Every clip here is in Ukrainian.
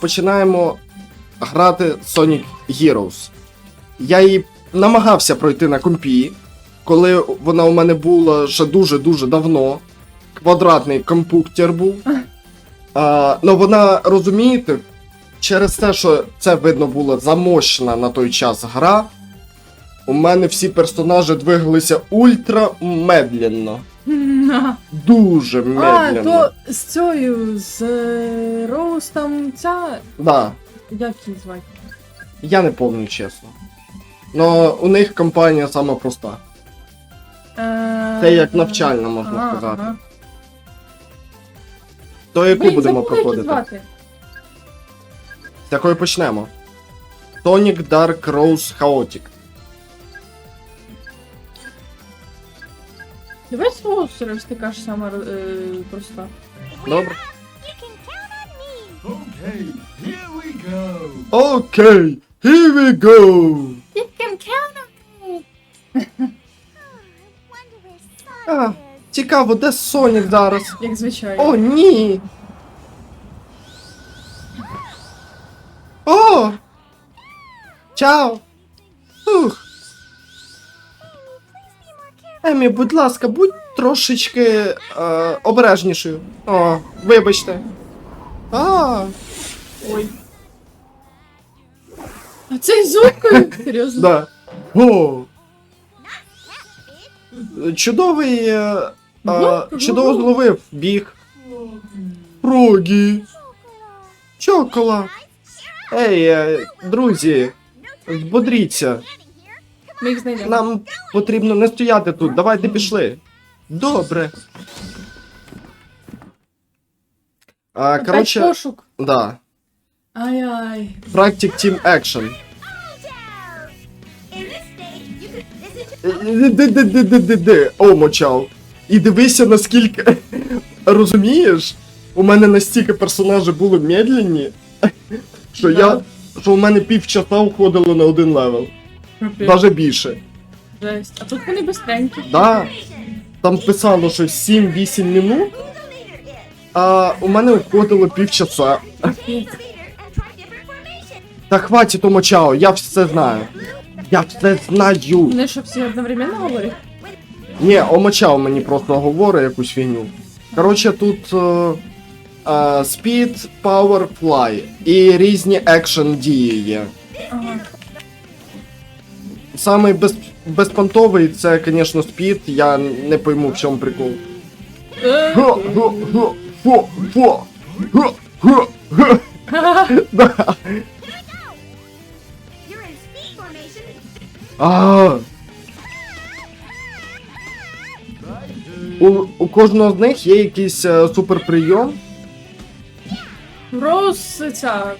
починаємо грати Sonic Heroes. Я її намагався пройти на компі, коли вона у мене була ще дуже-дуже давно. Квадратний компуктер був. А, ну вона, розумієте, через те, що це видно було замощена на той час гра, у мене всі персонажі двигалися ультра медленно. На. Дуже А, медленно. то з цією, з е, Роуз там ця. Да, Як її звати? я не пам'ятаю чесно. Но у них компанія сама проста. Е, Це як навчальна, можна сказати. ага. То яку Блін, будемо забула, як її проходити? звати. З якої почнемо? Tonic Dark Rose Chaotic. Давай з Роуз така ж сама е, проста. Добре. Okay, here we go. Окей, here we go! You can count on me. А, цікаво, де Сонік зараз? Як звичайно. О, ні! О! Чао! Ух! Емі, будь ласка, будь трошечки е, обережнішою. О, вибачте. А, Ой. А цей зубкою? Серйозно? да. О! Чудовий. Е, е, чудово зловив біг. Рогі. Чокола. Ей, е, друзі, збодріться. Ми їх знайдемо. Нам потрібно не стояти тут. Давайте пішли. Добре. А, Опять коротше, пошук. да. Ай-ай. Practic Team Action. Де-де-де-де-де-де. О, мочав. І дивися, наскільки. Розумієш? У мене настільки персонажі були медленні, що я. Що у мене півчаса уходило на один левел. Навіть більше. Жесть. А тут вони бистренькі. Да. Там писало, що 7-8 минут, а у мене уходило півчаса. Та хватить мочао, я все знаю. Я все знаю. Вони що всі одновременно говорять? Ні, омочав мені просто говорить якусь фігню. Коротше, тут е, е, Speed, Power, Fly і різні екшен дії є. Ага. Самий без, безпонтовий це, звісно, Speed, я не пойму в чому прикол. У, у кожного з них є якийсь е, суперприйом. Роуз ця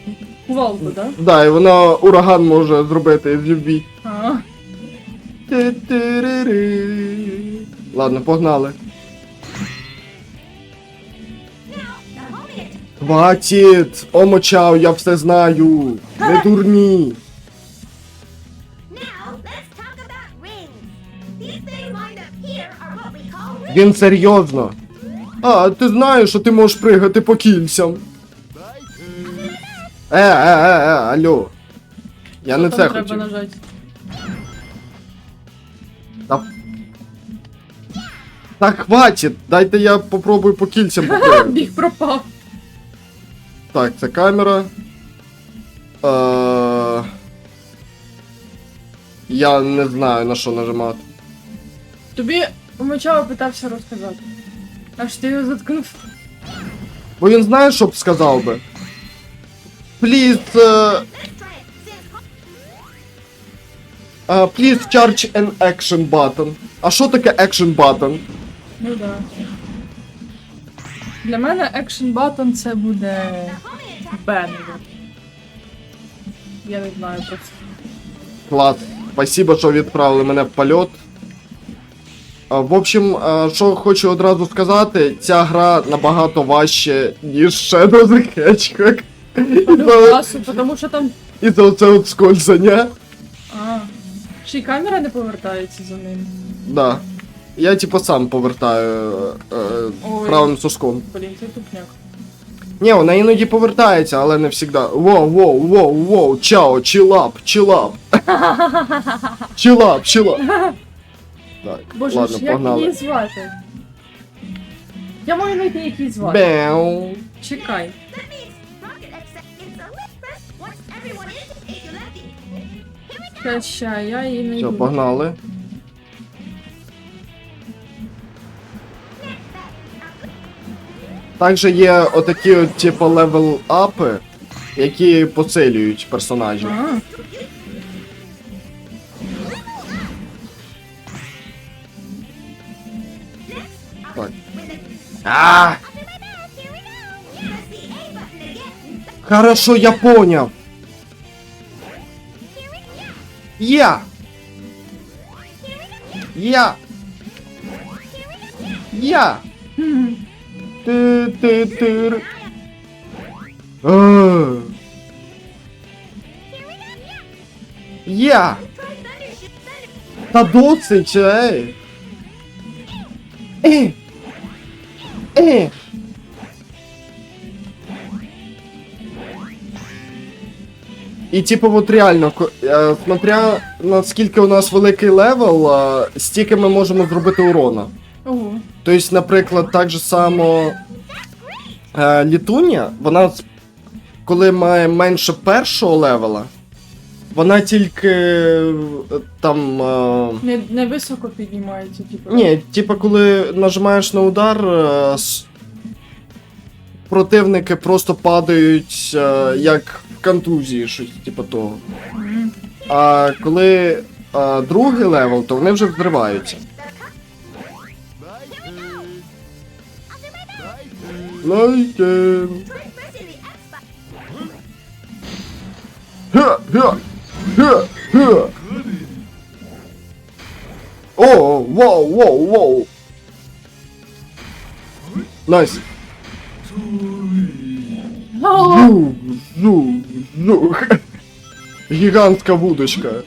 кувалку, да? Да, і вона ураган може зробити з любві. А. Ти-ти-ри-ри. Ладно, погнали. Хватит! Омочав, я все знаю! Не дурні! Він серйозно. А, ти знаєш, що ти можеш пригати по кільцям. Е, е, е, е, алло. Я не це треба хотів. нажати. Та... Та хватит, дайте я попробую по кільцям попригати. Біг пропав. Так, це камера. Е... Я не знаю на що нажимати. Тобі Мочава питався розказати. Аж ти його заткнув. Бо він знає, що б сказав би. Please, uh, uh, please charge an action button. А що таке action button? Ну да. Для мене екшн батон це буде бенер. Я не знаю просто. Клас. Спасибо, що відправили мене в польот. В общем, що хочу одразу сказати, ця гра набагато важче, ніж Shadow the Hedgehog. Класу, тому що там. І за оце от скользання. А. Ще й камера не повертається за ним. Да. Я типу сам повертаю е, Ой. правим сушком. Блін, це тупняк. Ні, вона іноді повертається, але не завжди. Воу, воу, воу, воу, чао, чилап, чилап. Чилап, чилап. Так, Боже ладно, як погнали. її звати? Я маю знайти, як її звати. Беу. Чекай. Ща, ща, я її не Все, погнали. Також є отакі от, типу, левел апи, які посилюють персонажів. А, Так. А! Хорошо, я понял. Я. Я. Я. Ти ти ти. А. Я. Та досить, ей. Е. Е. І типу, от реально, е, смотря наскільки у нас великий левел, стільки ми можемо зробити урона. Ого. Тобто, наприклад, так же само е, літуня, вона коли має менше першого левела, вона тільки е, там. Не, не високо піднімається, типу. ні, типа, коли нажимаєш на удар, противники просто падають як контузії, щось типу того. А коли е, другий левел, то вони вже взриваються. Ха. О, вау, вау, вау. Найс. Зу, зу, Ну, гигантская будочка.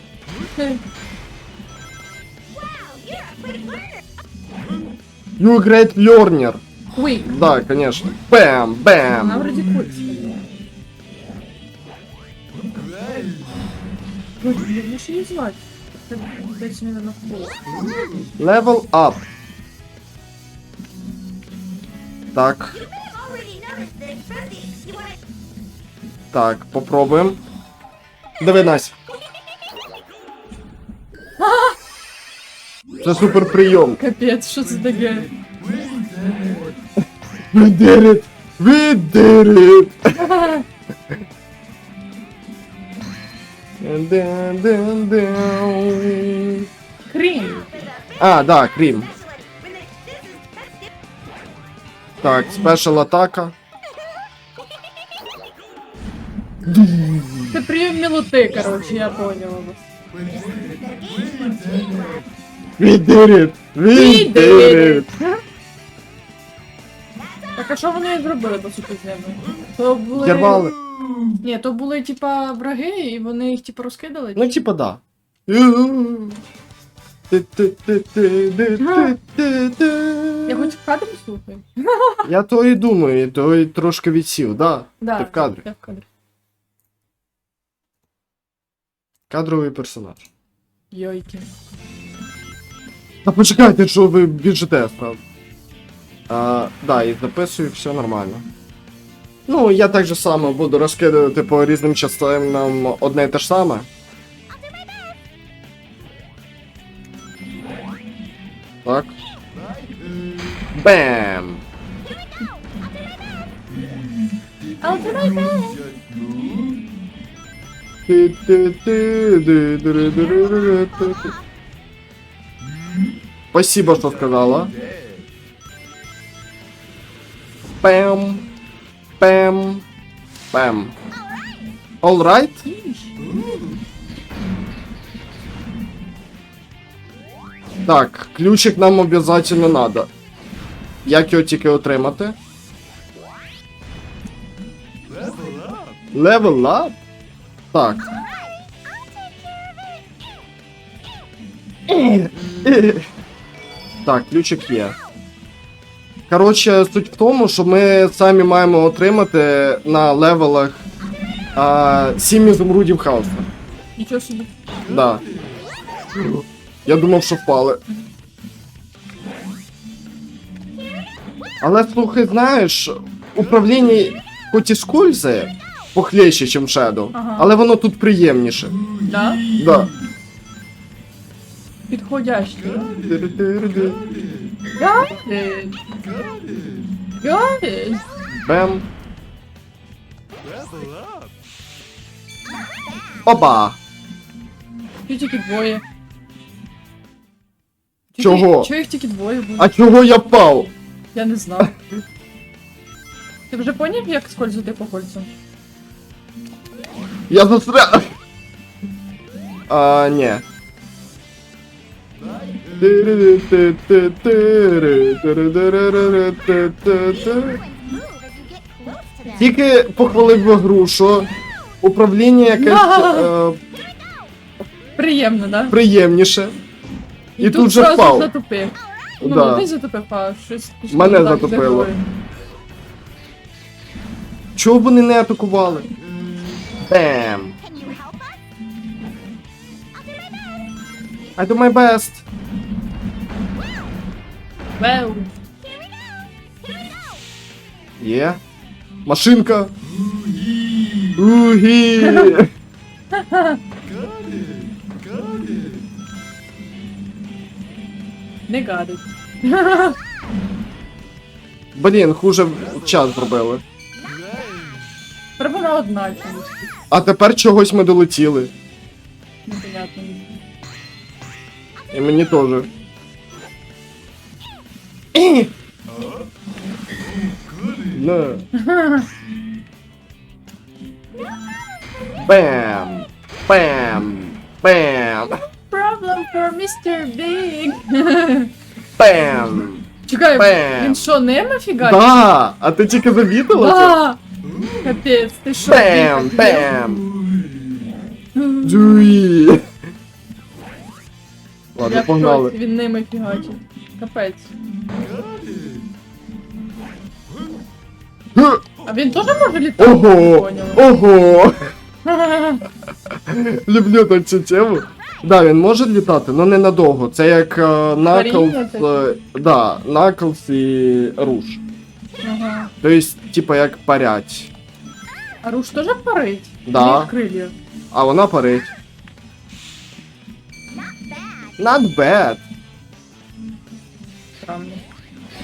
You great learner. Quick. Да, конечно. Бэм, бэм. Она вроде quick. Ой, Level up. Так. Так, попробуємо. Диви, Настя. Це супер прийом. Капець, що це таке? We did it! We did it! Крім. А, да, Крім. Так, спешл атака. Це прийом мілоти, коротше, я поняла. We did it! We did it! Так, а що вони зробили, по суті, з ними? То були... Зірвали. Ні, то були, типа, враги, і вони їх, типа, розкидали? Ну, типа, да. Я хоч в кадрі слухаю? Я то і думаю, то і трошки відсів, да. Да, Ти в кадрі. Я в кадрі. Кадровий персонаж. Йойки. Та почекайте, що ви біжите, правда. А, да, і записую, все нормально. Ну, я так же само буду розкидувати по різним частинам одне і те ж саме. Так. Бем! I'll. Спасибо, что сказала. Пэм. Пэм. Пэм. All right? Так, ключик нам обов'язково надо. Як його тільки отримати? Level up? Так. Так, ключик є. Коротше, суть в тому, що ми самі маємо отримати на левелах а, 7 ізумрудів хаоса. Нічого собі. Да. Я думав, що впали. Але слухай, знаєш, управління хоч і скользає похлеще, ніж Shadow, Ага. але воно тут приємніше. Да? Да. Підходящий. Got it. Got it. Бем. Оба! Чого тільки двоє? Тільки- Чого? Чого їх тільки двоє було? А чого я впав? Я не знаю. Ти вже поняв, як скользити по кольцям? Я застряг. А, ні. Тільки похвалив би гру, що управління якесь е, Приємно, да? приємніше. І, тут же зразу впав. затупив. Ну, Да. не ти затупив, а щось пішло Мене не так, де Чого вони не атакували? Бем. Can you help us? I do my best. Веу. Є. Машинка. Угі. Не гадить. Блін, хуже час зробили. Тепер вона одна чомусь. А тепер чогось ми долетіли. Непонятно. І мені теж. На. Бем. Бем. Бем. Problem for Mr. Big. Бем. Чекай, Бем. він що, ними фігать? Да, а ти тільки завітила це? Капець, ти що? Бем, бем. Джуї. Ладно, погнали. він ними фігачить. Капець. А він теж може літати? Ого! Поняла. Ого! Люблю так цю тему. Да, він може літати, але ненадовго. Це як е, Коріння таке. е, да, Knuckles і Руш. Ага. Тобто, типа як парять. А руш теж парить? Да. У крилля. А вона парить. Not bad. Странно.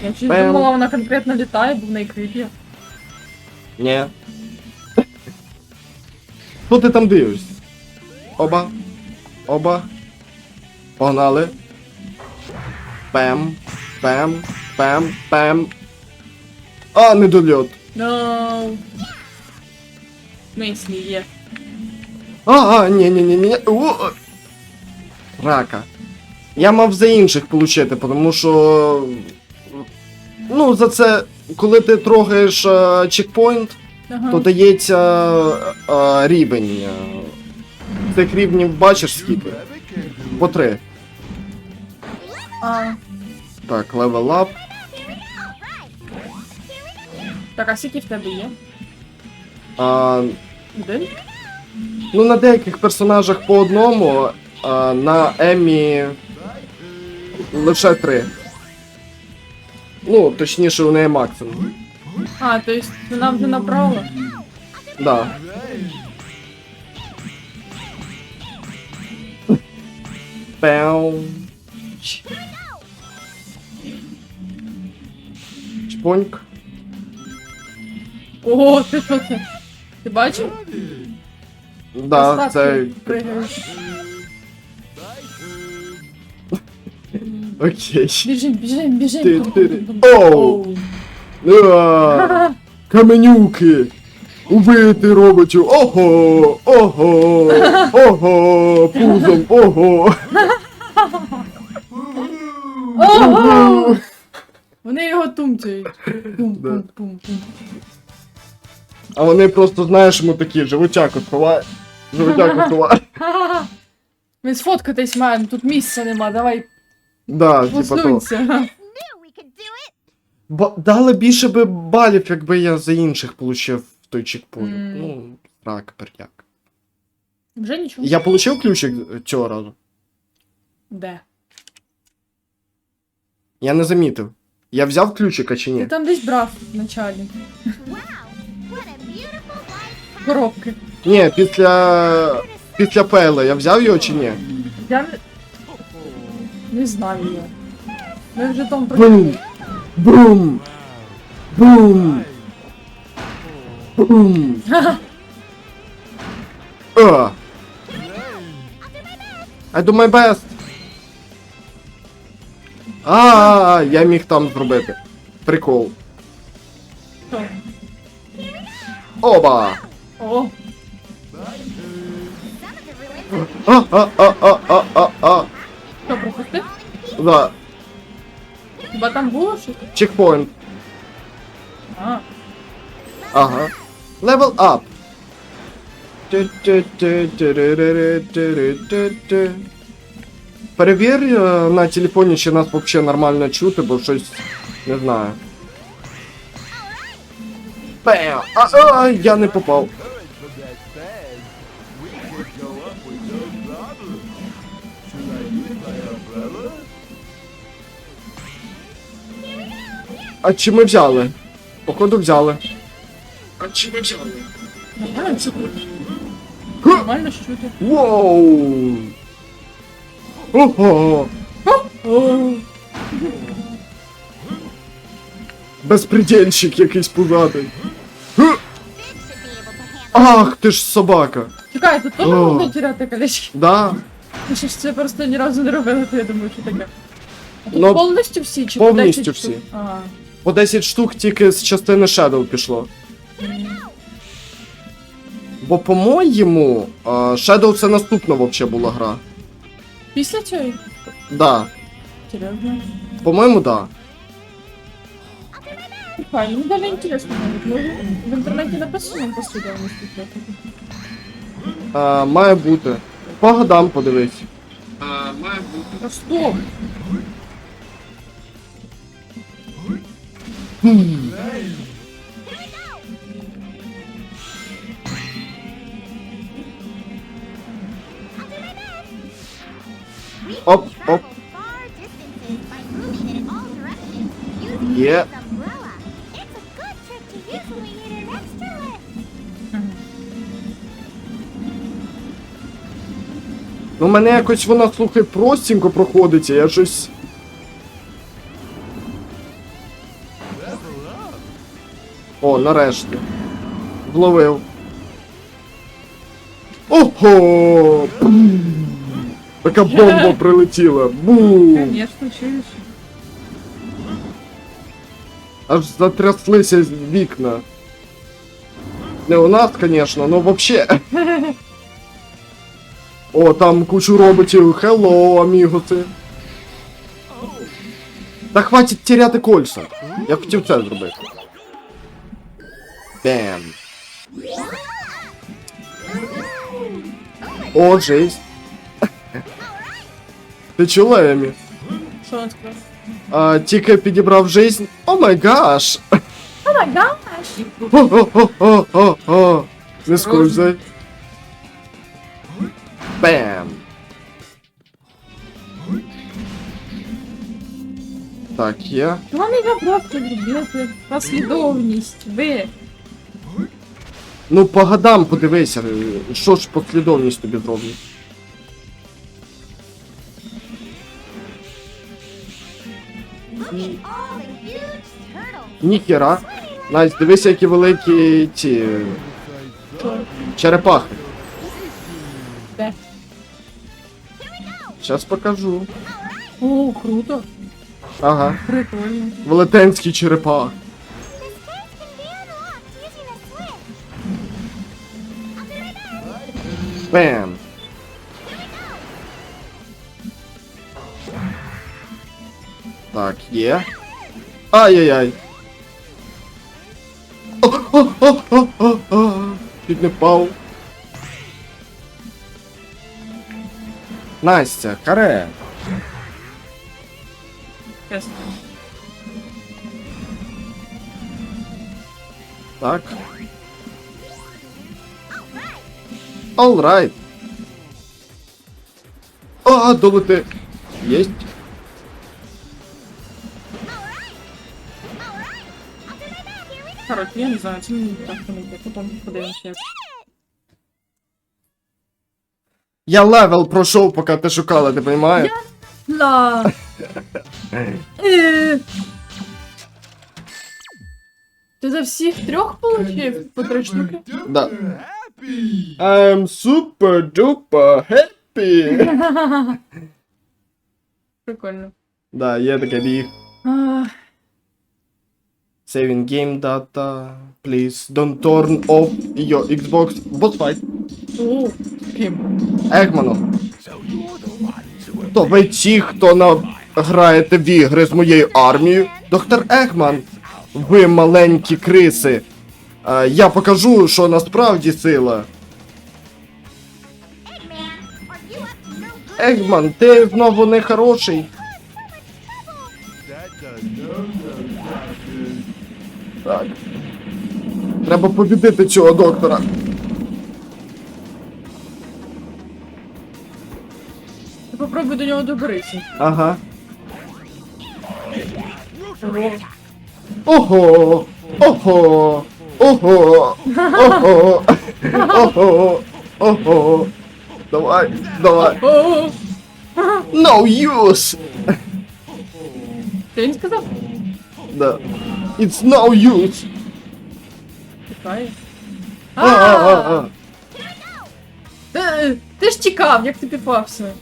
Я чуть Бем. думала, вона конкретно літає, бо в неї крилля. Ні. Що ти там дивишся? Оба. Оба. Погнали. Пем. Пем. Пем. Пем. А, недольот. No. Мислі є. А, а, ні, ні, ні, ні. О! Рака. Я мав за інших получити, тому що. Ну, за це, коли ти трогаєш е, чекпоінт, Ага. то дається е, рівень. е. Цих рівнів бачиш скільки? По три. А, Так, левел ап. Так, а скільки в тебе є? А, Один? ну, на деяких персонажах по одному, а на Емі лише три. Ну, точніше, у неї максимум. А, то есть вона вже набрала? Да. Пеу. Чпоньк. Ого, ти що це? Ти бачив? Да, це. Окей. Біжим, біжим, біжим. Ти- Бум, ти- бум, бум. Оу. А, Ха-ха. Каменюки! Убити роботів! Ого! Ого! Ого! Пузом! Ого! Ого! Вони його тумцяють. Пум, А вони просто, знаєш, ми такі, животяку сховай. Животяку сховай. Ха-ха-ха. Ми сфоткатись маємо, тут місця нема, давай Да, типа то. посунься. Ба- дали більше би балів, якби я за інших получив той чекпоінт. Мгм. Ну, так, пердяк. Вже нічого. Я получив ключик цього разу. Де? Я не замітив. Я взяв ключика чи Ти ні? там десь брав в Коробки. Ні, після. Після Пейла я взяв його чи ні? Я не. Не знаю я. Ми вже там Бум! Бум! Бум! Бум! А! I do my best! А, я міг там зробити. Прикол. Оба! О, А, а, а, а, а, а, а. що пропустив? Да, Хіба там було щось? чекпоінт. А, Ага. Level up. Перевір е, на телефоні, чи нас взагалі нормально чути, бо щось не знаю. Бем! А, а, я не попав. А чи ми взяли? Походу взяли. А чи ми взяли? нормально ж чути. Воу! Ого! Безпредельщик якийсь пузатий. Ах, ти ж собака. чекай, тут теж О. можна тіряти колечки. Да. Ми ще ж це просто ні разу не робили, то я думаю, що таке. А тут Ну, повністю всі чи повністю 10 всі. штук? По 10 штук тільки з частини Shadow пішло. Бо, по-моєму, Shadow це наступна вообще була гра. Після цієї? Да. Серйозно? По-моєму, да. Файн, мені далі інтересно навіть. Ну, в інтернеті написано послідовності. А, має бути. По годам подивись. А, має бути. Та стоп! An extra lift. Ну, мене якось вона, слухай, простенько проходить, я щось. О, нарешті. Вловив. Ого! Бум! Така бомба прилетіла. Бум! Конечно, чуєш. Аж затряслися вікна. Не у нас, конечно, но вообще. О, там кучу роботів. Хеллоу, амігоси. Та хватить теряти кольця. Я хотів це зробити. Бем. О, жесть. Ти чула, Емі? Що він сказав? А, тільки підібрав жизнь. О май гаш! О май гаш! О-о-о-о-о! Не скользай. Бам! Так, є. Вам я просто зробити послідовність. Ви. Ну, по годам подивися, що ж послідовність тобі turtles. Ніхера. Настя, дивися, які великі ці черепахи. Де? Щас покажу. О, круто. Ага. Прикольно. Велетенський черепах. Бам! Так, є. Ай-яй-яй. Чуть не впав. Настя, каре. Так. Alright. А, долети. Єсть. Коротше, я не знаю, це мені так не йде. Потім подивимося. як. Я левел пройшов, поки ти шукала, ти розумієш? Ла. Е. Ти за всіх трьох получив по три штуки? Да. Happy! I'm super duper happy. Прикольно. да, є таке біг. Saving game data. Please don't turn off your Xbox. Boss fight. О, ким? Егманом. То ви ті, хто на... граєте в ігри з моєю армією. Доктор Егман. Ви маленькі криси. Я покажу, що насправді сила. Егман, ти знову не хороший. Так. Треба побідити цього доктора. Ти попробуй до нього доберися. Ага. Ого. Ого! Ого! Ого! Ого! Ого! Ого! Давай, давай. О, No use! Ти він сказав? Да. It's no use! Тікає. А, а, а, а. Ти, ти ж тікав, як ти підпався.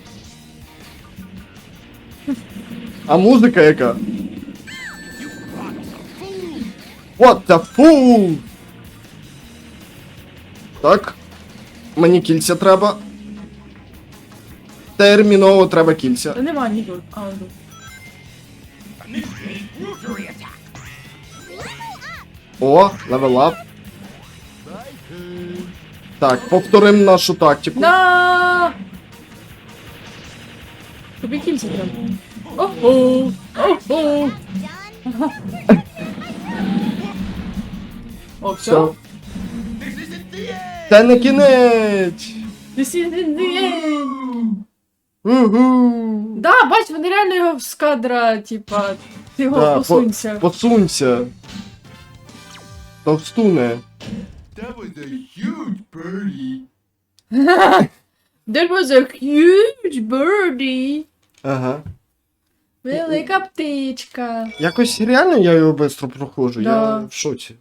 А музика яка? What the fool? Так. Мені кільця треба. Терміново треба кільця. Та нема ні тут. А, тут. О, левелап. Так, повторимо нашу тактику. На! Тобі кільця треба. Ого! Ого! О, все. Все. Це не кінець. This is the end. Угу. Да, бач, вони реально його з кадра, типа, ти його Да, по- посунься. Посунься. Товстуне. That was a huge birdie. There was a huge birdie. Ага. Велика птичка. Якось реально я його швидко проходжу, я в шоці.